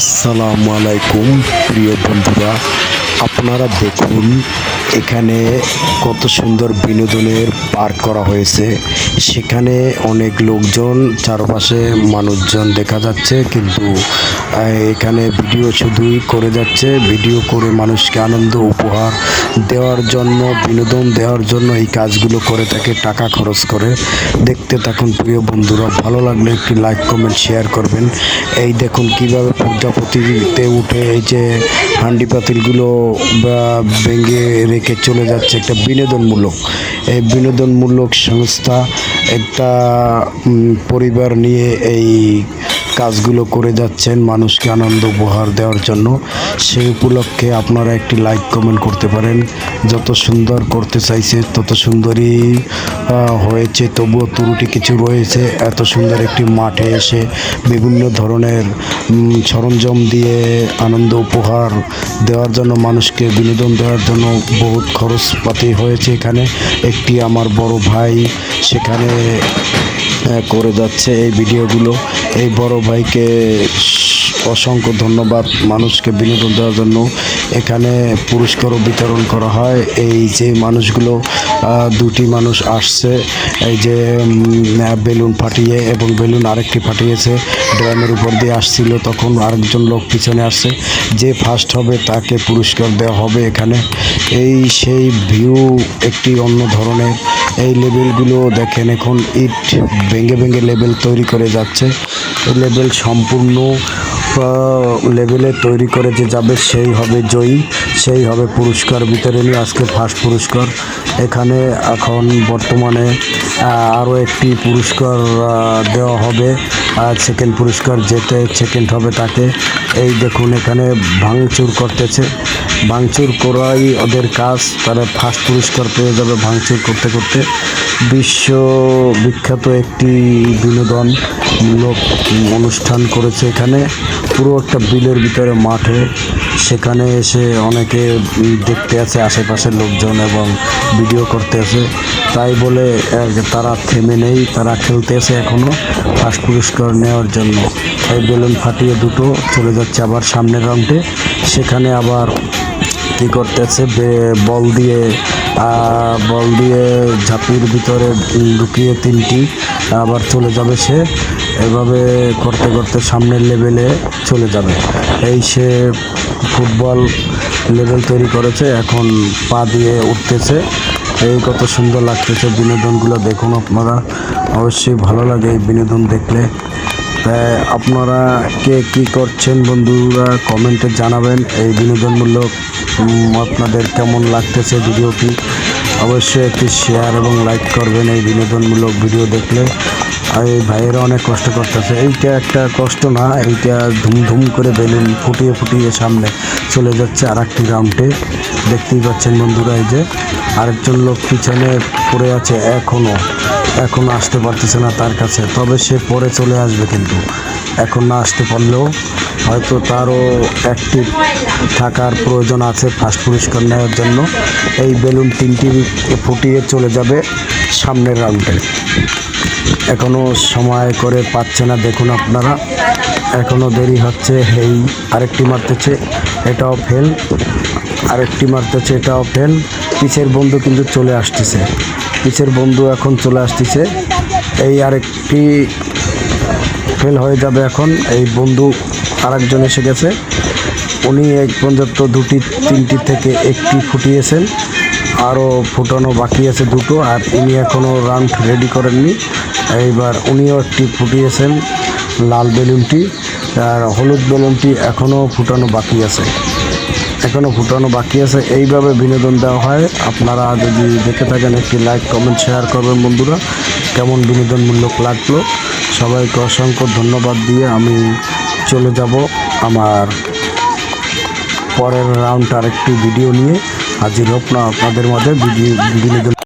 আসসালামু আলাইকুম প্রিয় বন্ধুরা। আপনারা দেখুন এখানে কত সুন্দর বিনোদনের পার্ক করা হয়েছে। সেখানে অনেক লোকজন, চারপাশে মানুষজন দেখা যাচ্ছে, কিন্তু এখানে ভিডিও শুধুই করে যাচ্ছে। ভিডিও করে মানুষকে আনন্দ উপহার দেওয়ার জন্য, বিনোদন দেওয়ার জন্য এই কাজগুলো করে থাকে, টাকা খরচ করে। দেখতে থাকুন প্রিয় বন্ধুরা, ভালো লাগলে একটি লাইক কমেন্ট শেয়ার করবেন। এই দেখুন কীভাবে প্রজাপতিতে উঠে এই যে হান্ডি পাতিলগুলো, বা, ভেঙে রেখে চলে যাচ্ছে একটা বিনোদনমূলক। এই বিনোদনমূলক সংস্থা একটা পরিবার নিয়ে এই কাজগুলো করে যাচ্ছেন, মানুষকে আনন্দ উপহার দেওয়ার জন্য। সেই উপলক্ষে আপনারা একটি লাইক কমেন্ট করতে পারেন। যত সুন্দর করতে চাইছে, তত সুন্দরই হয়েছে। তবুও ত্রুটি কিছু রয়েছে। এত সুন্দর একটি মাঠে এসে বিভিন্ন ধরনের সরঞ্জাম দিয়ে আনন্দ উপহার দেওয়ার জন্য, মানুষকে বিনোদন দেওয়ার জন্য বহুত খরচপাতি হয়েছে এখানে। একটি আমার বড় ভাই সেখানে করে যাচ্ছে এই ভিডিওগুলো এই বড় ভাইকে অসংখ্য ধন্যবাদ মানুষকে বিনোদন দেওয়ার জন্য। এখানে পুরস্কারও বিতরণ করা হয়। এই যে মানুষগুলো দুটি মানুষ আসছে, এই যে বেলুন ফাটিয়ে এবং বেলুন আরেকটি ফাটিয়েছে, ড্রামের উপর দিয়ে আসছিল, তখন আরেকজন লোক পিছনে আসছে। যে ফার্স্ট হবে তাকে পুরস্কার দেওয়া হবে এখানে। এই সেই ভিউ একটি অন্য ধরনের। এই লেভেলগুলো দেখেন এখন, ইট ভেঙে ভেঙে লেভেল তৈরি করে যাচ্ছে। লেভেল সম্পূর্ণ লেভেলে তৈরি করে যে যাবে, সেই হবে জয়ী, সেই হবে পুরস্কার বিতরণী, আজকে ফার্স্ট পুরস্কার। এখানে এখন বর্তমানে আরও একটি পুরস্কার দেওয়া হবে। আর সেকেন্ড পুরস্কার যেতে সেকেন্ড হবে তাকে। এই দেখুন, এখানে ভাঙচুর করতেছে। ভাঙচুর করাই ওদের কাজ। তারা ফার্স্ট পুরস্কার পেয়ে যাবে ভাঙচুর করতে করতে। বিশ্ব বিখ্যাত একটি বিনোদন লোক অনুষ্ঠান করেছে এখানে। পুরো একটা বিলের ভিতরে মাঠে। সেখানে এসে অনেকে দেখতে আছে, আশেপাশের লোকজন এবং ভিডিও করতে আছে। তাই বলে তারা থেমে নেই, তারা খেলতে আছে এখনও ফার্স্ট পুরস্কার নেওয়ার জন্য। তাই বেলুন ফাটিয়ে দুটো চলে যাচ্ছে আবার সামনের রাউন্ডে। সেখানে আবার কী করতেছে বল দিয়ে বল দিয়ে ঝাঁপির ভিতরে ঢুকিয়ে তিনটি, আবার চলে যাবে সে। এভাবে করতে করতে সামনের লেভেলে চলে যাবে। এই সে ফুটবল লেভেল তৈরি করেছে, এখন পা দিয়ে উঠতেছে। এই কত সুন্দর লাগতেছে বিনোদনগুলো, দেখুন আপনারা। অবশ্যই ভালো লাগে এই বিনোদন দেখলে। আপনারা কে কি করছেন বন্ধুরা কমেন্টে জানাবেন। এই বিনোদনমূলক আপনাদের কেমন লাগতেছে ভিডিওটি? অবশ্যই একটি শেয়ার এবং লাইক করবেন এই বিনোদনমূলক ভিডিও দেখলে। আর এই ভাইয়েরা অনেক কষ্ট করতেছে। এইটা একটা কষ্ট না, এইটা ধুম ধুম করে বেলুন ফুটিয়ে ফুটিয়ে সামনে চলে যাচ্ছে আর একটি রাউন্ডে দেখতেই পাচ্ছেন বন্ধুরা এই যে, আরেকজন লোক পিছনে পড়ে আছে এখনও এখন আসতে পারতেছে না তার কাছে। তবে সে পরে চলে আসবে কিন্তু। এখন না আসতে পারলেও হয়তো তারও অ্যাক্টিভ থাকার প্রয়োজন আছে ফার্স্ট পুরস্কার নেওয়ার জন্য। এই বেলুন তিনটি ফুটিয়ে চলে যাবে সামনের রাউন্ডে এখনও সময় করে পাচ্ছে না দেখুন আপনারা। এখনও দেরি হচ্ছে এই আরেকটি মারতেছে। এটাও ফেল আরেকটি মারতেছে এটা ফেল পিছের বন্ধু কিন্তু চলে আসতেছে। পিছের বন্ধু এখন চলে আসতেছে। এই আরেকটি ফেল হয়ে যাবে এখন। এই বন্ধু আরেকজন এসে গেছে। উনি এক পর্যন্ত দুটি, তিনটি থেকে একটি ফুটিয়েছেন। আরও ফুটানো বাকি আছে দুটো, আর ইনি এখনও রাউন্ড রেডি করেননি। এইবার উনিও একটি ফুটিয়েছেন লাল বেলুনটি, আর হলুদ বেলুনটি এখনও ফুটানো বাকি আছে। এখনও ফুটানো বাকি আছে। এইভাবে বিনোদন দেওয়া হয়। আপনারা যদি দেখে থাকেন একটি লাইক কমেন্ট শেয়ার করবেন বন্ধুরা, কেমন বিনোদনমূলক লাগল। সবাইকে অসংখ্য ধন্যবাদ দিয়ে আমি চলে যাব আমার পরের রাউন্ড আরেকটি ভিডিও নিয়ে। হাজির হোক না আপনাদের মাঝে বিনোদন